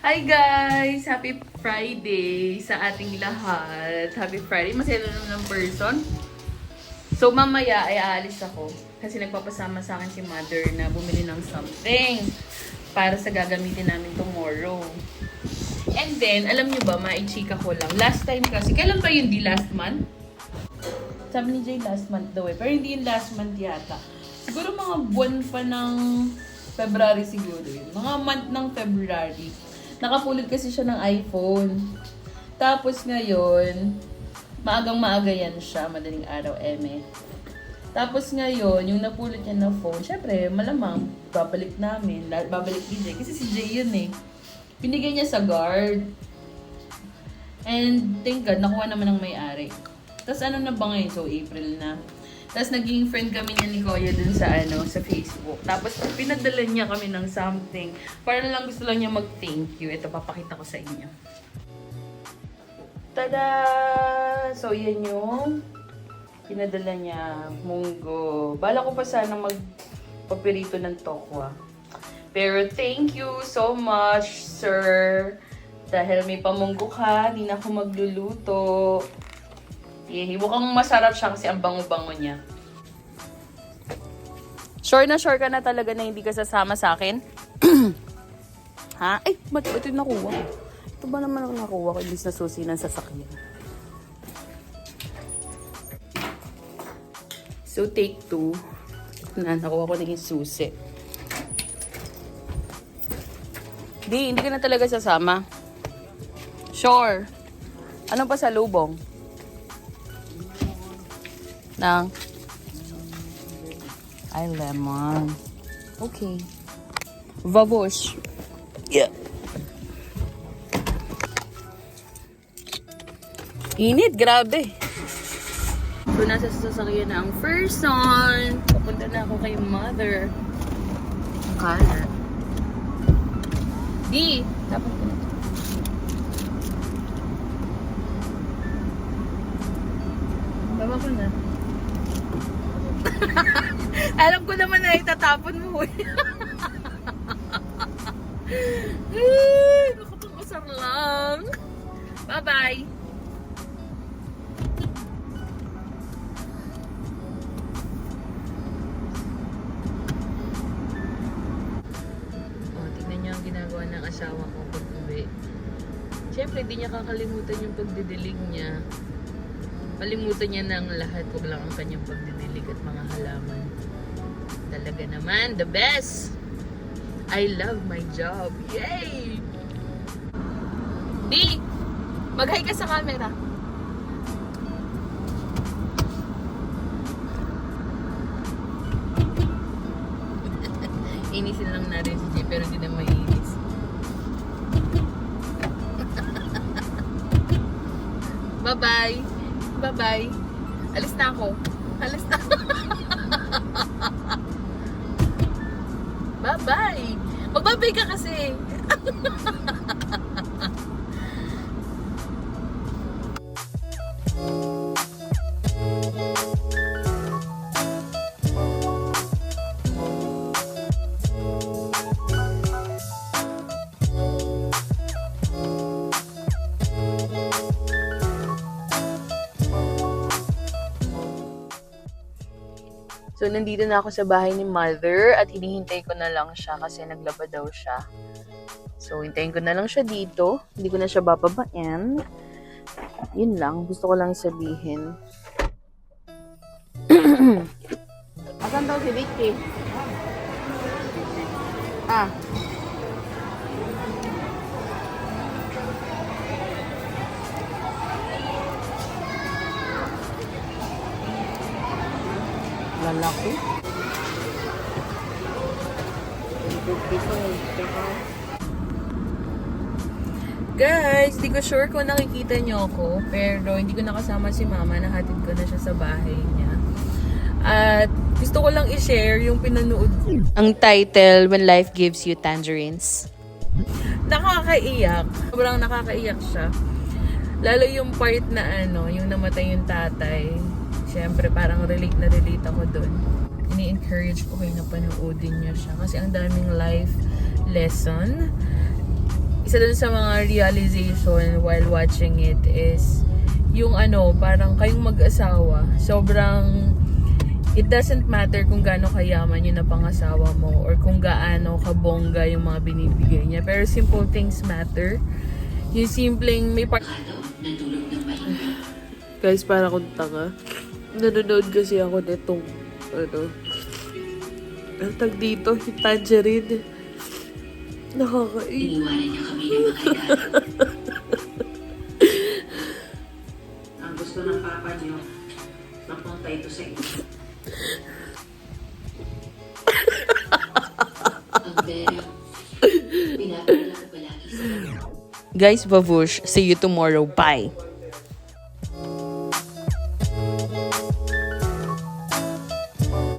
Hi guys! Happy Friday sa ating lahat. Happy Friday. Masaya na ng person. So mamaya ay aalis ako kasi nagpapasama sa akin si mother na bumili ng something para sa gagamitin namin tomorrow. And then, alam nyo ba, maichika ko lang. Last time kasi, kailan ba yun? Di last month? Sabi ni Jay last month daw eh. Pero hindi yung last month yata. Siguro mga buwan pa ng February siguro yun. Mga month ng February. Nakapulot kasi siya ng iPhone. Tapos ngayon, maagang maaga yan siya, madaling araw, eme. Tapos ngayon, yung napulot niya na phone, syempre, malamang, babalik namin, babalik ni Jay. Kasi si Jay yun eh. Binigay niya sa guard. And thank God, nakuha naman ng may-ari. Tapos ano na ba ngayon? So, April na. Tapos naging friend kami niya ni Koya dun sa ano, sa Facebook. Tapos pinadala niya kami ng something. Para lang gusto lang niya mag-thank you. Ito, papakita ko sa inyo. Tada! So, yan yung pinadala niya. Munggo. Bala ko pa sana magpapirito ng tokwa. Pero thank you so much, sir. Dahil may pamunggo ka, di na ako magluluto. Yeah, mukhang masarap siya kasi ang bango-bango niya. Sure na sure ka na talaga na hindi ka sasama sa akin? ha? Ay, ba't ito yung nakuha ko? Ito ba naman ang nakuha ko? Imbis na susi ng sasakyan. So, take two. Na, nakuha ko naging susi. Di, hindi ka na talaga sasama. Sure. Ano pa Nang? Ay, lemon. Okay. Vamos. Yeah. Init, grabe. So, nasa sasakyan na ang first son. Papunta na ako kay mother. Ang kalat. Di, dapat ko na. Baba ko na. Alam ko naman na itatapon mo eh. Ay, nakapang-usar lang. Bye-bye. Oh, tignan niyo ang ginagawa ng asawa ko pag uwi. Siyempre, di niya kakalimutan yung pagdidilig niya. Kalimutan niya ng lahat, wag lang ang kanyang pagdidilig at mga halaman. Talaga naman, the best! I love my job. Yay! Di! Mag-hi ka sa camera. Inisin lang natin si Jay, pero hindi na maiinis. Bye-bye. Bye-bye. Alis na ako. Alis na Bye-bye. Magbabay ka kasi. So, nandito na ako sa bahay ni mother at hinihintay ko na lang siya kasi naglaba daw siya. So, hintayin ko na lang siya dito. Hindi ko na siya bababain. Yun lang. Gusto ko lang sabihin. Asan daw si Vicky? Ah. Lalaki. Guys, di ko sure kung nakikita niyo ako, pero hindi ko nakasama si mama, nahatid ko na siya sa bahay niya. At gusto ko lang i-share yung pinanood ko. Ang title, When Life Gives You Tangerines. Nakakaiyak. Sobrang nakakaiyak siya. Lalo yung part na ano, yung namatay yung tatay. Siyempre, parang relate na relate ako doon. Ini-encourage ko kayo na panoodin niyo siya. Kasi ang daming life lesson isa dun sa mga realization while watching it is yung ano, parang kayong mag-asawa, sobrang it doesn't matter kung gaano kayaman yung napangasawa mo or kung gaano kabongga yung mga binibigay niya. Pero simple things matter. Yung simpleng may part... Guys, para akong tanga. Nanonood kasi ako nitong, ano, ang tag dito, yung tangerine. Nakakainis. Iniwanan niya kami ng edad. Ang gusto ng papa niyo, mapunta ito sa inyo. Guys, babush. See you tomorrow. Bye.